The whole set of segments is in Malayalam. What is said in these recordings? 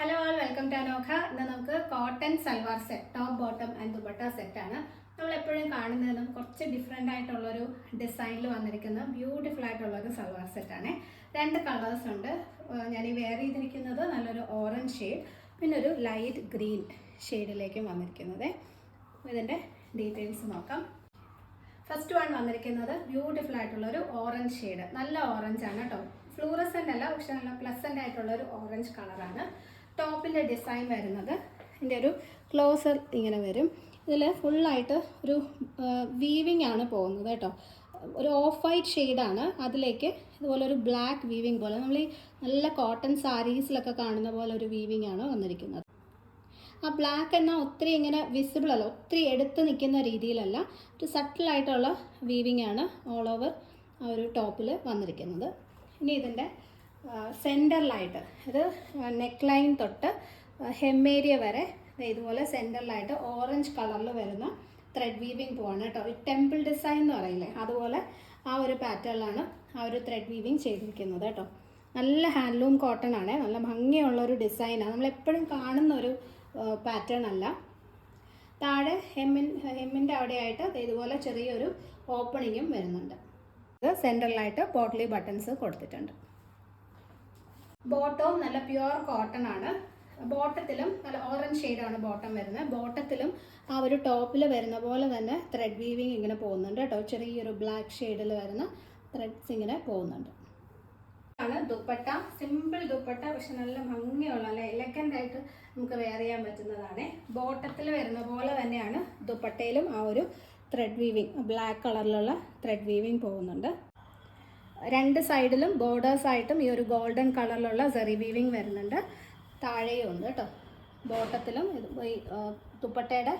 Hello all welcome to Anokha ഇന്ന് നമുക്ക് cotton salwar set top bottom and dupatta സെറ്റാണ് നമ്മൾ എപ്പോഴും കാണുന്നതും കുറച്ച് ഡിഫറെന്റ് ആയിട്ടുള്ളൊരു ഡിസൈനിൽ വന്നിരിക്കുന്ന ബ്യൂട്ടിഫുൾ ആയിട്ടുള്ളൊരു സൽവാർ സെറ്റാണ് രണ്ട് കളേഴ്സ് ഉണ്ട്. ഞാൻ ഈ വെയർ ചെയ്തിരിക്കുന്നത് നല്ലൊരു ഓറഞ്ച് ഷെയ്ഡ് പിന്നെ ഒരു ലൈറ്റ് ഗ്രീൻ ഷെയ്ഡിലേക്കും വന്നിരിക്കുന്നത്. ഇതിന്റെ ഡീറ്റെയിൽസ് നോക്കാം. ഫസ്റ്റ് വൺ വന്നിരിക്കുന്നത് ബ്യൂട്ടിഫുൾ ആയിട്ടുള്ള ഒരു ഓറഞ്ച് ഷെയ്ഡ് നല്ല ഓറഞ്ച് ആണ് കേട്ടോ ഫ്ലൂറസെന്റ് അല്ല പക്ഷെ നല്ല പ്ലസന്റ് ആയിട്ടുള്ള ഒരു ഓറഞ്ച് കളറാണ് ടോപ്പിന്റെ ഡിസൈൻ വരുന്നത്. ഇതിന്റെ ഒരു ക്ലോസർ ഇങ്ങനെ വരും. ഇതിൽ ഫുള്ളായിട്ട് ഒരു വീവിംഗ് ആണ് പോകുന്നത് കേട്ടോ. ഒരു ഓഫ് വൈറ്റ് ഷെയ്ഡാണ് അതിലേക്ക് ഇതുപോലെ ഒരു ബ്ലാക്ക് വീവിങ് പോലെ. നമ്മൾ ഈ നല്ല കോട്ടൺ സാരീസിലൊക്കെ കാണുന്ന പോലെ ഒരു വീവിങ് ആണ് വന്നിരിക്കുന്നത്. ആ ബ്ലാക്ക് എന്നാൽ ഒത്തിരി ഇങ്ങനെ വിസിബിൾ അല്ല ഒത്തിരി എടുത്ത് നിൽക്കുന്ന രീതിയിലല്ല ഒരു സട്ടിലായിട്ടുള്ള വീവിങ് ആണ് ഓൾ ഓവർ ആ ഒരു ടോപ്പിൽ വന്നിരിക്കുന്നത്. ഇനി ഇതിന്റെ സെന്ററിലായിട്ട് അത് നെക്ക് ലൈൻ തൊട്ട് ഹെമ്മേരിയ വരെ. ഇതുപോലെ സെന്ററിലായിട്ട് ഓറഞ്ച് കളറിൽ വരുന്ന ത്രെഡ് വീവിങ് പോവാണ് കേട്ടോ. ഈ ടെമ്പിൾ ഡിസൈൻ എന്ന് പറയില്ലേ? അതുപോലെ ആ ഒരു പാറ്റേണിലാണ് ആ ഒരു ത്രെഡ് വീവിങ് ചെയ്തിരിക്കുന്നത് കേട്ടോ. നല്ല ഹാൻഡ്ലൂം കോട്ടൺ ആണ്. നല്ല ഭംഗിയുള്ള ഒരു ഡിസൈനാണ് നമ്മൾ എപ്പോഴും കാണുന്ന ഒരു പാറ്റേൺ അല്ല. താഴെ ഹെമ്മിൻ ഹെമ്മിന്റെ അവിടെയായിട്ട് ഇതുപോലെ ചെറിയൊരു ഓപ്പണിങ്ങും വരുന്നുണ്ട്. ഇത് സെന്ററിലായിട്ട് പോട്ട്ലി ബട്ടൺസ് കൊടുത്തിട്ടുണ്ട്. ബോട്ടവും നല്ല പ്യുവർ കോട്ടൺ ആണ്. ബോട്ടത്തിലും നല്ല ഓറഞ്ച് ഷെയ്ഡാണ് ബോട്ടം വരുന്നത്. ബോട്ടത്തിലും ആ ഒരു ടോപ്പിൽ വരുന്ന പോലെ തന്നെ ത്രെഡ് വീവിങ് ഇങ്ങനെ പോകുന്നുണ്ട് കേട്ടോ. ചെറിയൊരു ബ്ലാക്ക് ഷെയ്ഡിൽ വരുന്ന ത്രെഡ്സ് ഇങ്ങനെ പോകുന്നുണ്ട്. ആണ് ദുപ്പട്ട. സിമ്പിൾ ദുപ്പട്ട പക്ഷെ നല്ല ഭംഗിയുള്ള അല്ലെ എലഗന്റ് ആയിട്ട് നമുക്ക് വെയർ ചെയ്യാൻ പറ്റുന്നതാണ്. ബോട്ടത്തിൽ വരുന്ന പോലെ തന്നെയാണ് ദുപ്പട്ടയിലും ആ ഒരു ത്രെഡ് വീവിങ് ബ്ലാക്ക് കളറിലുള്ള ത്രെഡ് വീവിങ് പോകുന്നുണ്ട്. രണ്ട് സൈഡിലും ബോർഡേഴ്സ് ആയിട്ടും ഈ ഒരു ഗോൾഡൻ കളറിലുള്ള സെറി വീവിങ് വരുന്നുണ്ട്. താഴെയും ഉണ്ട് കേട്ടോ. ബോട്ടത്തിലും ഇത് ഈ ദുപ്പട്ടയുടെ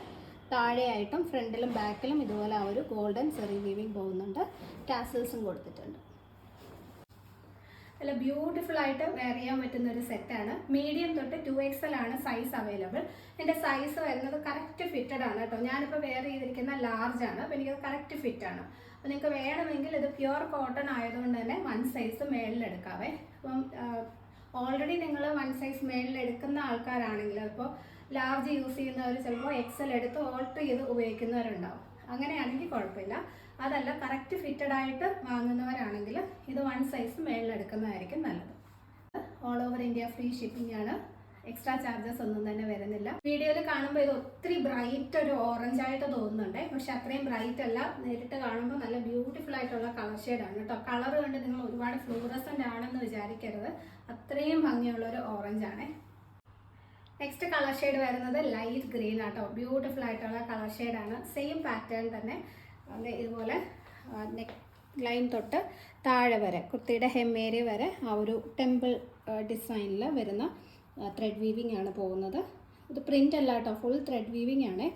താഴെയായിട്ടും ഫ്രണ്ടിലും ബാക്കിലും ഇതുപോലെ ആ ഒരു ഗോൾഡൻ സെറി വീവിങ് പോകുന്നുണ്ട്. ടാസൽസും കൊടുത്തിട്ടുണ്ട്. നല്ല ബ്യൂട്ടിഫുൾ ആയിട്ട് വെയർ ചെയ്യാൻ പറ്റുന്ന ഒരു സെറ്റാണ് മീഡിയം തൊട്ട് ടു എക്സൽ ആണ് സൈസ് അവൈലബിൾ എന്റെ സൈസ് വരുന്നത് കറക്റ്റ് ഫിറ്റഡ് ആണ് കേട്ടോ. ഞാനിപ്പോൾ വെയർ ചെയ്തിരിക്കുന്ന ലാർജ് ആണ്. അപ്പോൾ എനിക്കത് കറക്റ്റ് ഫിറ്റ് ആണ്. അപ്പോൾ നിങ്ങൾക്ക് വേണമെങ്കിൽ ഇത് പ്യുവർ കോട്ടൺ ആയതുകൊണ്ട് തന്നെ വൺ സൈസ് മേളിൽ എടുക്കാവേ. അപ്പം ഓൾറെഡി നിങ്ങൾ വൺ സൈസ് മേളിൽ എടുക്കുന്ന ആൾക്കാരാണെങ്കിൽ ഇപ്പോൾ ലാർജ് യൂസ് ചെയ്യുന്നവർ ചിലപ്പോൾ എക്സൽ എടുത്ത് ഓൾട്ടർ ചെയ്ത് ഉപയോഗിക്കുന്നവരുണ്ടാവും. അങ്ങനെയാണെങ്കിൽ കുഴപ്പമില്ല. അതല്ല കറക്റ്റ് ഫിറ്റഡ് ആയിട്ട് വാങ്ങുന്നവരാണെങ്കിൽ ഇത് വൺ സൈസ് മേളിൽ എടുക്കുന്നതായിരിക്കും നല്ലത്. All over India free shipping ആണ്. എക്സ്ട്രാ ചാർജസ് ഒന്നും തന്നെ വരുന്നില്ല. വീഡിയോയിൽ കാണുമ്പോൾ ഇത് ഒത്തിരി ബ്രൈറ്റ് ഒരു ഓറഞ്ച് ആയിട്ട് തോന്നുന്നുണ്ട്. പക്ഷെ അത്രയും ബ്രൈറ്റ് അല്ല. നേരിട്ട് കാണുമ്പോൾ നല്ല ബ്യൂട്ടിഫുൾ ആയിട്ടുള്ള കളർ ഷെയ്ഡാണ് കേട്ടോ. കളർ കണ്ട് നിങ്ങൾ ഒരുപാട് ഫ്ലൂറസന്റ് ആണെന്ന് വിചാരിക്കരുത്. അത്രയും ഭംഗിയുള്ള ഒരു ഓറഞ്ച് ആണ്. നെക്സ്റ്റ് കളർ ഷെയ്ഡ് വരുന്നത് ലൈറ്റ് ഗ്രീൻ ആട്ടോ. ബ്യൂട്ടിഫുൾ ആയിട്ടുള്ള കളർ ഷെയ്ഡാണ് സെയിം പാറ്റേൺ തന്നെ. ഇതുപോലെ നെക്ക് ലൈൻ തൊട്ട് താഴെ വരെ കുർത്തിയുടെ ഹെമ്മേരി വരെ ആ ഒരു ടെമ്പിൾ ഡിസൈനിൽ വരുന്ന ത്രെഡ് വീവിംഗ് ആണ് പോകുന്നത്. ഇത് പ്രിന്റ് അല്ല കേട്ടോ ഫുൾ ത്രെഡ് വീവിംഗ് ആണ്.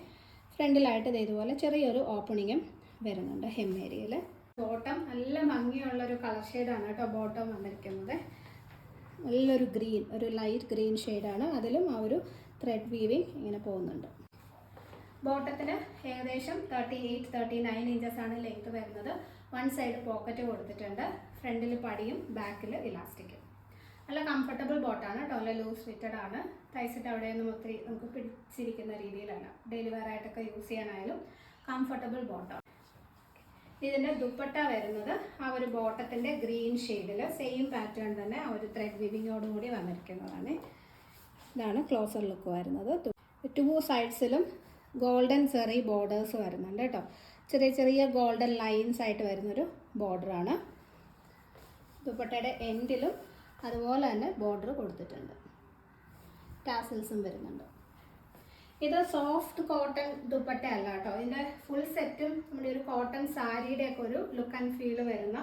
ഫ്രണ്ടിലായിട്ട് ഇത് ഇതുപോലെ ചെറിയൊരു ഓപ്പണിങ്ങും വരുന്നുണ്ട് ഹെമ്മേരിയയിൽ ബോട്ടം നല്ല ഭംഗിയുള്ള ഒരു കളർ ഷെയ്ഡാണ് കേട്ടോ ബോട്ടം വന്നിരിക്കുന്നത്. നല്ലൊരു ഗ്രീൻ ഒരു ലൈറ്റ് ഗ്രീൻ ഷെയ്ഡാണ് അതിലും ആ ഒരു ത്രെഡ് വീവിങ് ഇങ്ങനെ പോകുന്നുണ്ട്. ബോട്ടത്തിന് ഏകദേശം thirty eight thirty nine inches ആണ് ലെങ്ത് വരുന്നത്. വൺ സൈഡ് പോക്കറ്റ് കൊടുത്തിട്ടുണ്ട്. ഫ്രണ്ടിൽ പടിയും ബാക്കിൽ ഇലാസ്റ്റിക്കും നല്ല കംഫർട്ടബിൾ ബോട്ടാണ് കേട്ടോ നല്ല ലൂസ് ഫിറ്റഡ് ആണ്. തയ്ച്ചിട്ട് അവിടെയൊന്നും ഒത്തിരി നമുക്ക് പിടിച്ചിരിക്കുന്ന രീതിയിലല്ല. ഡെയിലി വെയർ ആയിട്ടൊക്കെ യൂസ് ചെയ്യാനായാലും കംഫർട്ടബിൾ ബോട്ടാണ് ഇതിന്റെ ദുപ്പട്ട വരുന്നത് ആ ഒരു ബോട്ടത്തിന്റെ ഗ്രീൻ ഷെയ്ഡിൽ സെയിം പാറ്റേൺ തന്നെ ആ ഒരു ത്രെഡ് വിവിങ്ങോടുകൂടി വന്നിരിക്കുന്നതാണ്. ഇതാണ് ക്ലോസർ ലുക്ക് വരുന്നത്. ടു സൈഡ്സിലും ഗോൾഡൻ ചെറിയ ബോർഡേഴ്സ് വരുന്നുണ്ട് കേട്ടോ. ചെറിയ ചെറിയ ഗോൾഡൻ ലൈൻസ് ആയിട്ട് വരുന്നൊരു ബോർഡറാണ് ദുപ്പട്ടയുടെ എൻഡിലും അതുപോലെ തന്നെ ബോർഡർ കൊടുത്തിട്ടുണ്ട് ടാസിൽസും വരുന്നുണ്ട്. ഇത് സോഫ്റ്റ് കോട്ടൺ ദുപ്പട്ട അല്ല കേട്ടോ ഇതിന്റെ ഫുൾ സെറ്റും നമ്മുടെ ഒരു കോട്ടൺ സാരിയുടെ ഒക്കെ ഒരു ലുക്ക് ആൻഡ് ഫീൽ വരുന്ന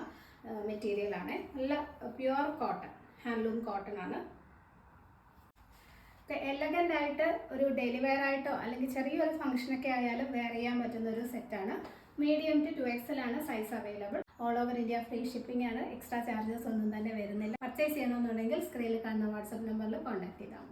മെറ്റീരിയലാണ് നല്ല പ്യുവർ കോട്ടൺ ഹാൻഡ്ലൂം കോട്ടൺ ആണ്. എലഗന്റ് ആയിട്ട് ഒരു ഡെയിലി വെയർ ആയിട്ടോ അല്ലെങ്കിൽ ചെറിയൊരു ഫംഗ്ഷനൊക്കെ ആയാലും വെയർ ചെയ്യാൻ പറ്റുന്ന ഒരു സെറ്റാണ് മീഡിയം ടു ടു എക്സൽ ആണ് size available all over India free shipping ആണ്. എക്സ്ട്രാ ചാർജസ് ഒന്നും തന്നെ വരുന്നില്ല. പർച്ചേസ് ചെയ്യണമെന്നുണ്ടെങ്കിൽ സ്ക്രീനിൽ കാണുന്ന വാട്സപ്പ് നമ്പറിൽ കോൺടാക്ട് ചെയ്താൽ